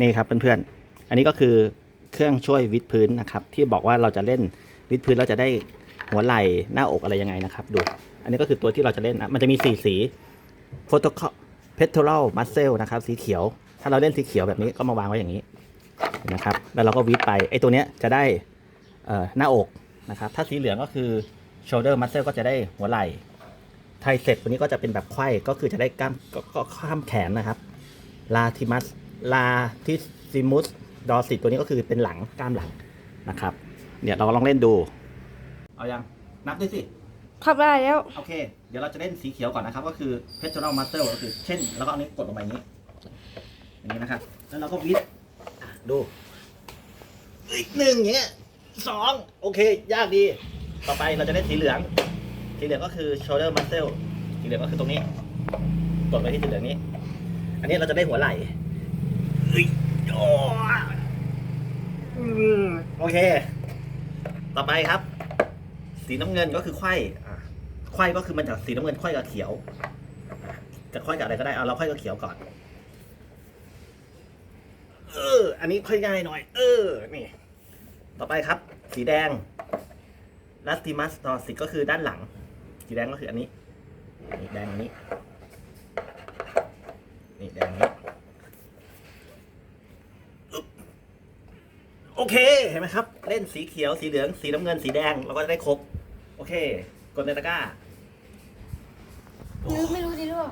นี่ครับเพื่อนๆ อันนี้ก็คือเครื่องช่วยวิดพื้นนะครับ ที่บอกว่าเราจะเล่นวิดพื้นเราจะได้หัวไหล่หน้าอกอะไรยังไงนะครับ ดู อันนี้ก็คือตัวที่เราจะเล่นนะมันจะมีสีสีโฟโตคเพทร a ลมัสเซลนะครับ สีเขียว ถ้าเราเล่นสีเขียวแบบนี้ก็มาวางไว้อย่างนี้นะครับ แล้วเราก็วิดไปไอ้ตัวเนี้ยจะได้เอ่อหน้าอกนะครับ ถ้าสีเหลืองก็คือ shoulder muscle ก็จะได้หัวไหล่ไทเซ็ปตัวนี้ก็จะเป็นแบบไขว้ก็คือจะได้กล้ามก็ข้ามแขนนะครับลาทิมัส ลาทิซิมุสดอสิตตัวนี้ก็คือเป็นหลังกล้ามหลังนะครับ เนี่ยเราลองเล่นดู เอายัง นับด้วยสิขับได้แล้ว โอเค เดี๋ยวเราจะเล่นสีเขียวก่อนนะครับ ก็คือ pectoral muscle ก็คือเช่น แล้วก็เอานี้วกดลงไปอย่างนี้ อย่างนี้นะครับ แล้วเราก็วิดอะดูอีกหนึ่งอย่างเงี้ยสองโอเค ยากดี ต่อไปเราจะเล่นสีเหลือง สีเหลืองก็คือ shoulder muscle สีเหลืองก็คือตรงนี้ กดไปที่สีเหลืองนี้ อันนี้เราจะได้หัวไหล่ เฮ้ยโอ้อืมโอเค ต่อไปครับ สีน้ำเงินก็คือไข่ไขว้ก็คือมันจากสีน้ำเงินไขว้กับเขียว จะไขว้กับอะไรก็ได้เอาเราไขว้กับเขียวก่อน เออ อันนี้ค่อยง่ายหน่อย เออ นี่ ต่อไปครับ สีแดงลัสติมัสตอสิกก็คือด้านหลัง สีแดงก็คืออันนี้แดงอันนี้อึ๊บ โอเคเห็นไหมครับ เล่นสีเขียวสีเหลืองสีน้ำเงินสีแดงเราก็จะได้ครบ โอเค กดในตะกร้านึกไม่รู้ดิลูก